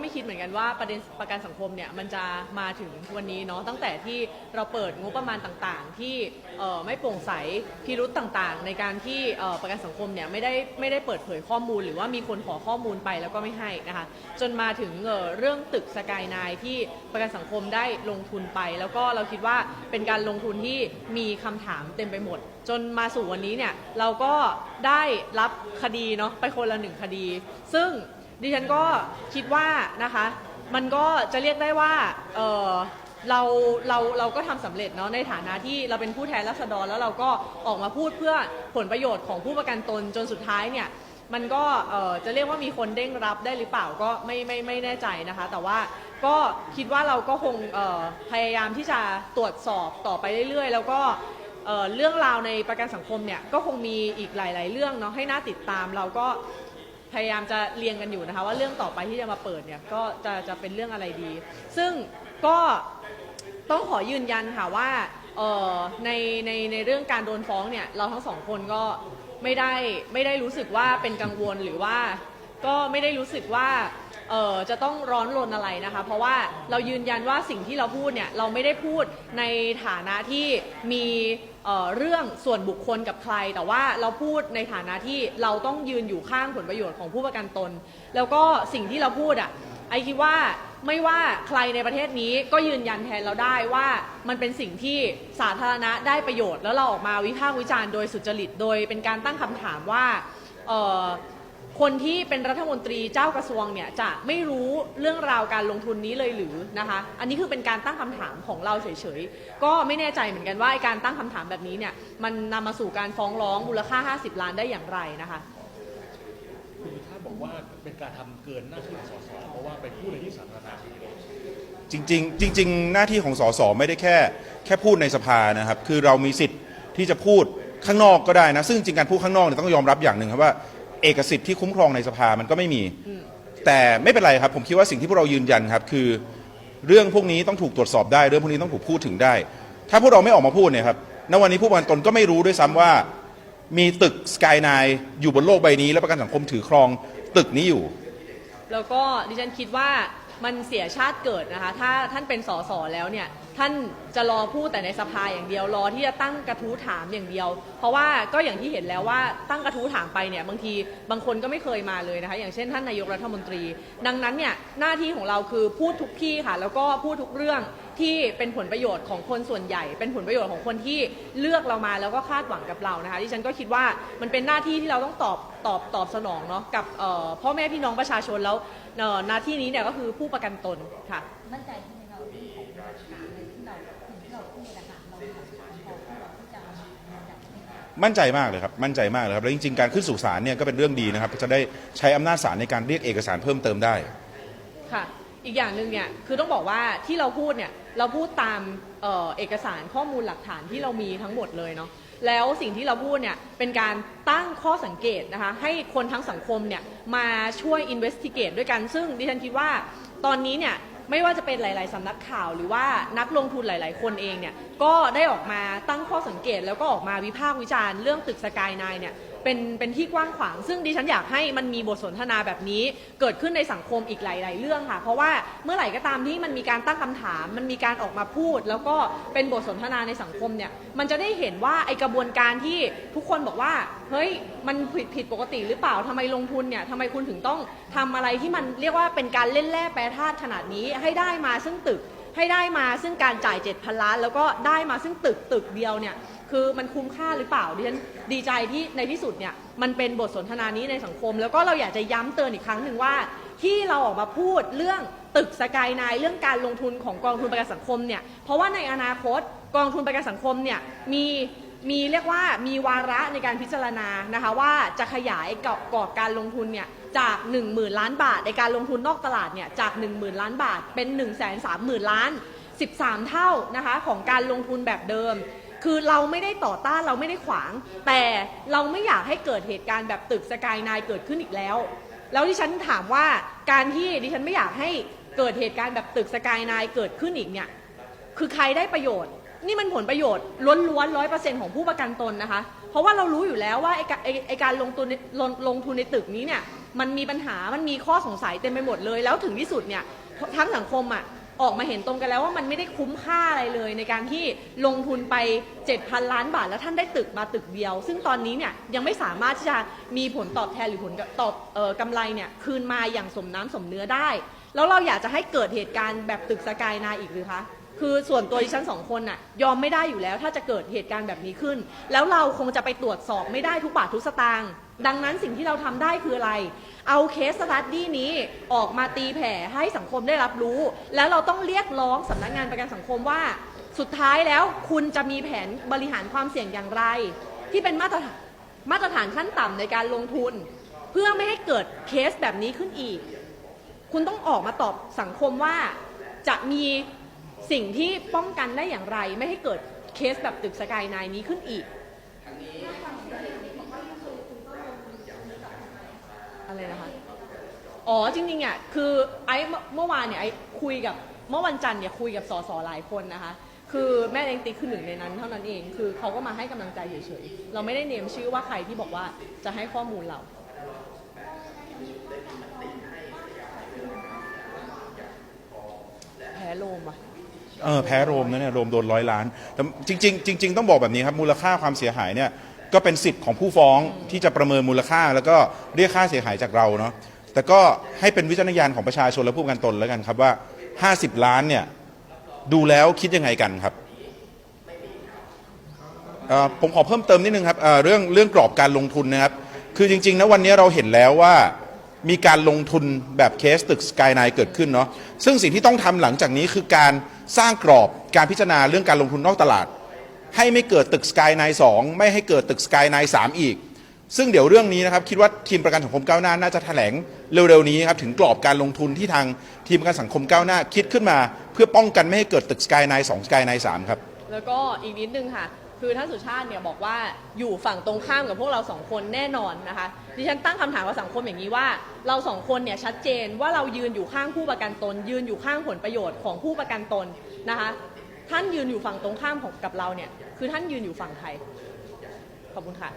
ไม่คิดเหมือนกันว่าประเด็นประกันสังคมเนี่ยมันจะมาถึงวันนี้เนาะตั้งแต่ที่เราเปิดงบประมาณต่างๆ ที่เอ่อไม่โปร่งใสพิรุษต่างๆ ในการที่เอ่อประกันสังคมเนี่ยไม่ได้ไม่ได้เปิดเผยข้อมูล หรือว่ามีคนขอข้อมูลไปแล้วก็ไม่ให้นะคะจนมาถึงเอ่อเรื่องตึกสกายนายที่ประกันสังคมได้ลงทุนไป แล้วก็เราคิดว่าเป็นการลงทุนที่มีคำถามเต็มไปหมด จนมาสู่วันนี้เนี่ยเราก็ได้รับคดีเนาะไปคนละหนึ่งคดี ซึ่ง ดิฉันก็คิดว่านะคะ มันก็จะเรียกได้ว่าเออเราเราเราก็ทำสำเร็จเนาะในฐานะที่เราเป็นผู้แทนราษฎรแล้วเราก็ออกมาพูดเพื่อผลประโยชน์ของผู้ประกันตนจนสุดท้ายเนี่ยมันก็จะเรียกว่ามีคนเด้งรับได้หรือเปล่าก็ไม่ไม่ไม่แน่ใจนะคะ แต่ว่าก็คิดว่าเราก็คงพยายามที่จะตรวจสอบต่อไปเรื่อยๆ แล้วก็เรื่องราวในประกันสังคมเนี่ยก็คงมีอีกหลาย ๆ เรื่องเนาะให้น่าติดตามเราก็ พยายามจะเรียงกันอยู่นะคะ ว่าเรื่องต่อไปที่จะมาเปิดเนี่ยก็จะจะเป็นเรื่องอะไรดี ซึ่งก็ต้องขอยืนยันค่ะว่าเอ่อในในในเรื่องการโดนฟ้องเนี่ยเราทั้งสองคนก็ไม่ได้ไม่ได้รู้สึกว่าเป็นกังวลหรือว่าก็ไม่ได้รู้สึกว่า เออจะต้องร้อนรนอะไรนะคะ เพราะว่าเรายืนยันว่าสิ่งที่เราพูดเนี่ยเราไม่ได้พูดในฐานะที่มีเอ่อเรื่องส่วนบุคคลกับใคร แต่ว่าเราพูดในฐานะที่เราต้องยืนอยู่ข้างผลประโยชน์ของผู้ประกันตน แล้วก็สิ่งที่เราพูดอะไอคิดว่าไม่ว่าใครในประเทศนี้ก็ยืนยันแทนเราได้ว่ามันเป็นสิ่งที่สาธารณะได้ประโยชน์ แล้วเราออกมาวิพากษ์วิจารณ์โดยสุจริตโดยเป็นการตั้งคำถามว่าเอ่อ คนที่เป็นรัฐมนตรีเจ้ากระทรวงเนี่ยจะไม่รู้เรื่องราวการลงทุนนี้เลยหรือนะคะ อันนี้คือเป็นการตั้งคำถามของเราเฉยๆ ก็ไม่แน่ใจเหมือนกันว่าไอ้การตั้งคำถามแบบนี้เนี่ยมันนำมาสู่การฟ้องร้องมูลค่า 50 ล้านได้อย่างไรนะคะคุณถ้าบอกว่าเป็นการทำเกินหน้าที่ของสสเพราะว่าไปพูดในที่สาธารณะจริงๆจริง ๆ หน้าที่ของสสไม่ได้แค่ แค่พูดในสภานะครับ คือเรามีสิทธิ์ที่จะพูดข้างนอกก็ได้นะ ซึ่งจริงการพูดข้างนอกเนี่ยต้องยอมรับอย่างหนึ่งครับว่า เอกสิทธิ์ที่คุ้มครองในสภามันก็ไม่มี แต่ไม่เป็นไรครับ ผมคิดว่าสิ่งที่พวกเรายืนยันครับคือ เรื่องพวกนี้ต้องถูกตรวจสอบได้ เรื่องพวกนี้ต้องถูกพูดถึงได้ ถ้าพวกเราไม่ออกมาพูดเนี่ยครับณวันนี้ผู้ประกันตนก็ไม่รู้ด้วยซ้ำว่า มีตึกสกายนอยู่บนโลกใบนี้ และประกันสังคมถือครองตึกนี้อยู่ แล้วก็ดิฉันคิดว่ามันเสียชาติเกิดนะคะ ถ้าท่านเป็นสสแล้วเนี่ย ท่านจะรอพูดแต่ในสภาอย่างเดียว รอที่จะตั้งกระทู้ถามอย่างเดียว เพราะว่าก็อย่างที่เห็นแล้วว่าตั้งกระทู้ถามไปเนี่ยบางทีบางคนก็ไม่เคยมาเลยนะคะ อย่างเช่นท่านนายกรัฐมนตรี ดังนั้นเนี่ยหน้าที่ของเราคือพูดทุกที่ค่ะ แล้วก็พูดทุกเรื่องที่เป็นผลประโยชน์ของคนส่วนใหญ่ เป็นผลประโยชน์ของคนที่เลือกเรามาแล้วก็คาดหวังกับเรานะคะดิฉันก็คิดว่ามันเป็นหน้าที่ที่เราต้องตอบตอบตอบสนองเนาะกับพ่อแม่พี่น้องประชาชนแล้วหน้าที่นี้เนี่ยก็คือผู้ประกันตนค่ะ มั่นใจใช่ไหมเราเรื่องของหลักฐานอะ มั่นใจมากเลยครับมั่นใจมากเลยครับแล้วจริงๆการขึ้นสู่ศาลเนี่ยก็เป็นเรื่องดีนะครับจะได้ใช้อำนาจศาลในการเรียกเอกสารเพิ่มเติมได้ ค่ะอีกอย่างหนึ่งเนี่ยคือต้องบอกว่าที่เราพูดเนี่ยเราพูดตามเอ่อเอกสารข้อมูลหลักฐานที่เรามีทั้งหมดเลยเนาะแล้วสิ่งที่เราพูดเนี่ยเป็นการตั้งข้อสังเกตนะคะให้คนทั้งสังคมเนี่ยมาช่วย investigate ด้วยกันซึ่งดิฉันคิดว่าตอนนี้เนี่ย ไม่ว่าจะเป็นหลาย ๆสำนักข่าว หรือว่านักลงทุนหลาย ๆ คนเองเนี่ยก็ได้ออกมาตั้งข้อสังเกตแล้วก็ออกมาวิพากษ์วิจารณ์เรื่องตึกสกายนายเนี่ย เป็นเป็นที่กว้างขวาง ซึ่งดิฉันอยากให้มันมีบทสนทนาแบบนี้ เกิดขึ้นในสังคมอีกหลาย ๆ เรื่องค่ะ เพราะว่าเมื่อไหร่ก็ตามที่มันมีการตั้งคำถาม มันมีการออกมาพูด แล้วก็เป็นบทสนทนาในสังคมเนี่ยมันจะได้เห็นว่าไอกระบวนการที่ทุกคนบอกว่าเฮ้ยมันผิดผิดปกติหรือเปล่าทำไมลงทุนเนี่ยทำไมคุณถึงต้องทำอะไรที่มันเรียกว่าเป็นการเล่นแร่แปรธาตุขนาดนี้ให้ได้มาซึ่งตึก ให้ได้มาซึ่งการจ่าย 7,000 ล้าน แล้วก็ได้มาซึ่งตึกตึกเดียวเนี่ยคือมันคุ้มค่าหรือเปล่าดิฉันดีใจที่ในที่สุดเนี่ยมันเป็นบทสนทนานี้ในสังคม แล้วก็เราอยากจะย้ำเตือนอีกครั้งหนึ่งว่า ที่เราออกมาพูดเรื่องตึกสกายนายเรื่องการลงทุนของกองทุนประกันสังคมเนี่ยเพราะว่าในอนาคตกองทุนประกันสังคมเนี่ยมีมีเรียกว่ามีวาระในการพิจารณานะคะว่าจะขยายกรอบการลงทุนเนี่ย จาก 1 0,000 ล้านบาท ในการลงทุนนอกตลาดเนี่ยจาก 1 0,000 ล้านบาท เป็น 1 3 0 0 0 0 ล้าน 13 เท่านะคะของการลงทุนแบบเดิม คือเราไม่ได้ต่อต้านเราไม่ได้ขวาง แต่เราไม่อยากให้เกิดเหตุการณ์แบบตึกสกายนายเกิดขึ้นอีกแล้ว แล้วดิฉันถามว่าการที่ดิฉันไม่อยากให้เกิดเหตุการณ์แบบตึกสกายนายเกิดขึ้นอีกเนี่ยคือใครได้ประโยชน์ นี่มันผลประโยชน์ล้วนๆร้อยเปอร์เซ็นต์ของผู้ประกันตนนะคะ เพราะว่าเรารู้อยู่แล้วว่าไอ้กาไอ้ไอ้การลงทุนในลงลงทุนในตึกนี้เนี่ยมันมีปัญหามันมีข้อสงสัยเต็มไปหมดเลย แล้วถึงที่สุดเนี่ยทั้งสังคมอะออกมาเห็นตรงกันแล้วว่ามันไม่ได้คุ้มค่าอะไรเลย ในการที่ลงทุนไป 7,000 ล้านบาท แล้วท่านได้ตึกมาตึกเดียว ซึ่งตอนนี้เนี่ยยังไม่สามารถที่จะมีผลตอบแทนหรือผลตอบเออกำไรเนี่ยคืนมาอย่างสมน้ำสมเนื้อได้ แล้วเราอยากจะให้เกิดเหตุการณ์แบบตึกสกายนาอีกหรือคะ คือส่วนตัวดิฉันสองคนน่ะยอมไม่ได้อยู่แล้วถ้าจะเกิดเหตุการณ์แบบนี้ขึ้น แล้วเราคงจะไปตรวจสอบไม่ได้ทุกบาททุกสตางค์ดังนั้นสิ่งที่เราทำได้คืออะไร เอาเคสสตัดดี้นี้ออกมาตีแผ่ให้สังคมได้รับรู้ แล้วเราต้องเรียกร้องสำนักงานประกันสังคมว่า สุดท้ายแล้วคุณจะมีแผนบริหารความเสี่ยงอย่างไร ที่เป็นมาตรฐานมาตรฐานขั้นต่ำในการลงทุน เพื่อไม่ให้เกิดเคสแบบนี้ขึ้นอีก คุณต้องออกมาตอบสังคมว่าจะมี สิ่งที่ป้องกันได้อย่างไรไม่ให้เกิดเคสแบบตึกสกายไนน์นี้ขึ้นอีก อะไรนะคะ อ๋อจริงๆอะคือไอ้เมื่อวานเนี่ยไอ้คุยกับเมื่อวันจันทร์เนี่ยคุยกับสสหลายคนนะคะ คือแม่เล้งติ๊กคือหนึ่งในนั้นเท่านั้นเอง คือเขาก็มาให้กำลังใจเฉยๆ เราไม่ได้เนมชื่อว่าใครที่บอกว่าจะให้ข้อมูลเรา เออแพ้โรมนะเนี่ยโรมโดนร้อยล้านแต่จริงๆจริง ๆ ต้องบอกแบบนี้ครับมูลค่าความเสียหายเนี่ยก็เป็นสิทธิ์ของผู้ฟ้องที่จะประเมินมูลค่า แล้วก็เรียกค่าเสียหายจากเราเนาะแต่ก็ให้เป็นวิจารณญาณของประชาชนและผู้ประกันตนแล้วกันครับว่า 50 ล้านเนี่ยดูแล้วคิดยังไงกันครับผมขอเพิ่มเติมนิดนึงครับเอ่อเรื่องเรื่องกรอบการลงทุนนะครับ คือจริงๆนะวันนี้เราเห็นแล้วว่า มีการลงทุนแบบเคสตึกสกายไนเกิดขึ้นเนาะซึ่งสิ่งที่ต้องทำหลังจากนี้คือการสร้างกรอบการพิจารณาเรื่องการลงทุนนอกตลาด ให้ไม่เกิดตึกสกายไนสองไม่ให้เกิดตึกสกายไนสามอีก ซึ่งเดี๋ยวเรื่องนี้นะครับคิดว่าทีมประกันสังคมก้าวหน้าน่าจะแถลงเร็วๆนี้ครับถึงกรอบการลงทุนที่ทางทีมประกันสังคมก้าวหน้า คิดขึ้นมา เพื่อป้องกันไม่ให้เกิดตึกสกายไนสองสกายไนสามครับแล้วก็อีกนิดนึงค่ะ คือท่านสุชาติเนี่ยบอกว่าอยู่ฝั่งตรงข้ามกับพวกเราสองคนแน่นอนนะคะดิฉันตั้งคำถามกับสังคมอย่างนี้ว่า เราสองคนเนี่ยชัดเจนว่าเรายืนอยู่ข้างผู้ประกันตน ยืนอยู่ข้างผลประโยชน์ของผู้ประกันตนนะคะท่านยืนอยู่ฝั่งตรงข้ามของกับเราเนี่ยคือท่านยืนอยู่ฝั่งใครขอบคุณค่ะ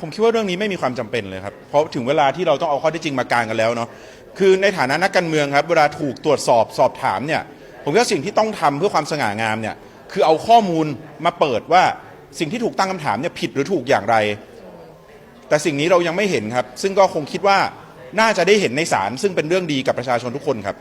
ผมคิดว่าเรื่องนี้ไม่มีความจำเป็นเลยครับ เพราะถึงเวลาที่เราต้องเอาข้อเท็จจริงมากางกันแล้วเนาะคือในฐานะนักการเมืองครับ เวลาถูกตรวจสอบสอบถามเนี่ยผมว่าสิ่งที่ต้องทำเพื่อความสง่างามเนี่ยคือเอาข้อมูลมาเปิดว่าสิ่งที่ถูกตั้งคำถามเนี่ยผิดหรือถูกอย่างไร แต่สิ่งนี้เรายังไม่เห็นครับ ซึ่งก็คงคิดว่าน่าจะได้เห็นในศาลซึ่งเป็นเรื่องดีกับประชาชนทุกคนครับ